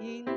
in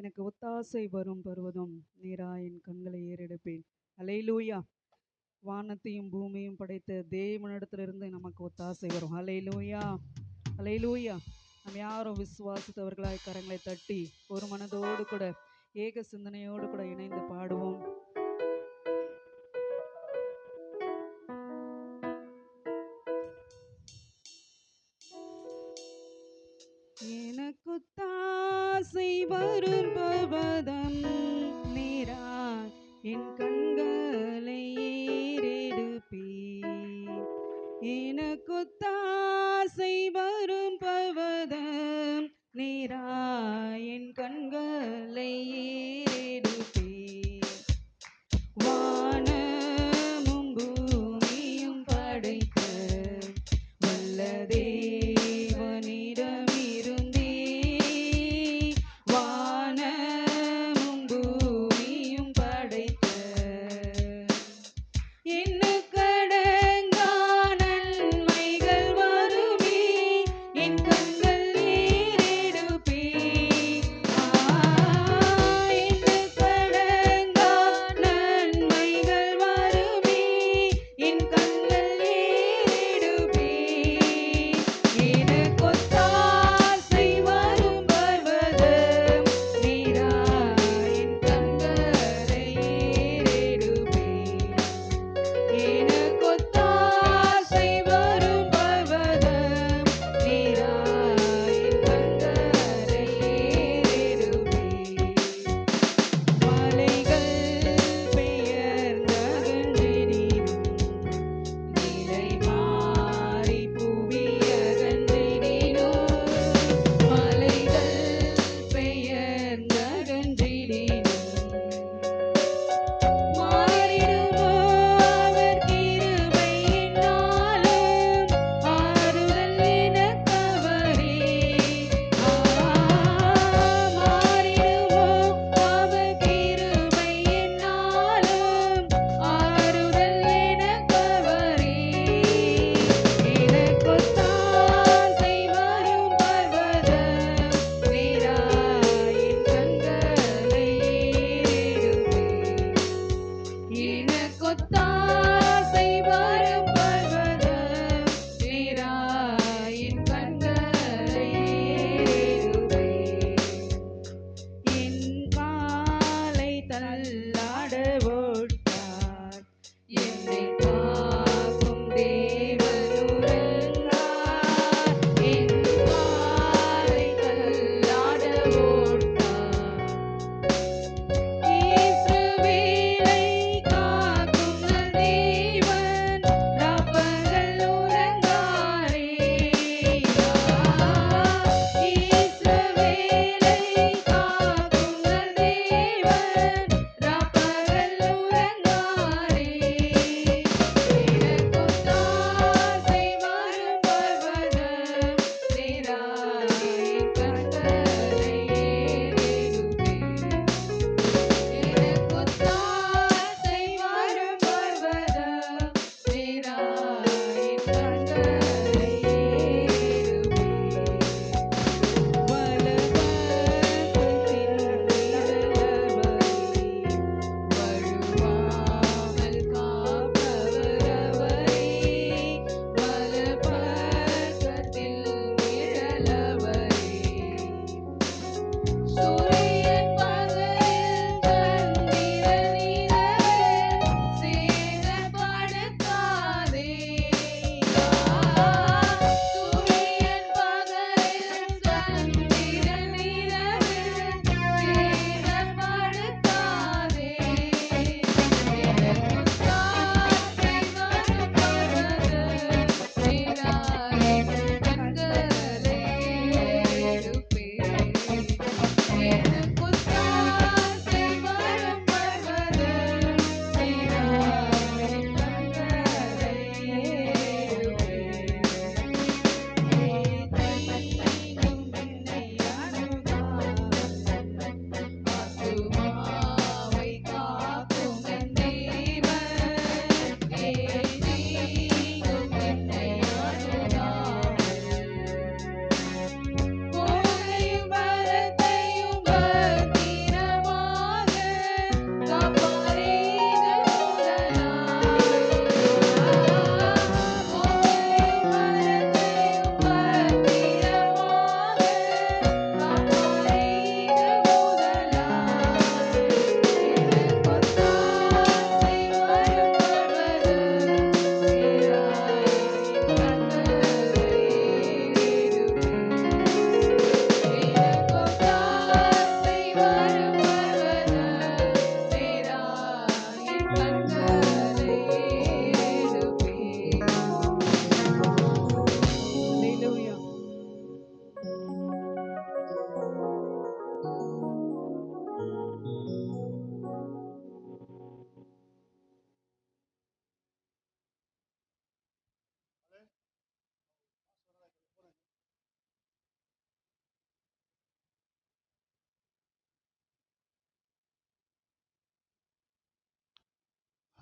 எனக்கு ஒத்தாசை வரும் பருவதும் நீரா என் கண்களை ஏறெடுப்பேன். அலையிலூயா வானத்தையும் பூமியும் படைத்த தேவனிடத்திலிருந்து நமக்கு ஒத்தாசை வரும். அலையிலூயா அலையிலூயா நம்ம யாரும் விசுவாசித்தவர்களாய் கரங்களை தட்டி ஒரு மனதோடு கூட ஏக சிந்தனையோடு கூட இணைந்து பாடுவோம்.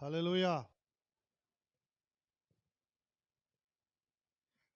Hallelujah.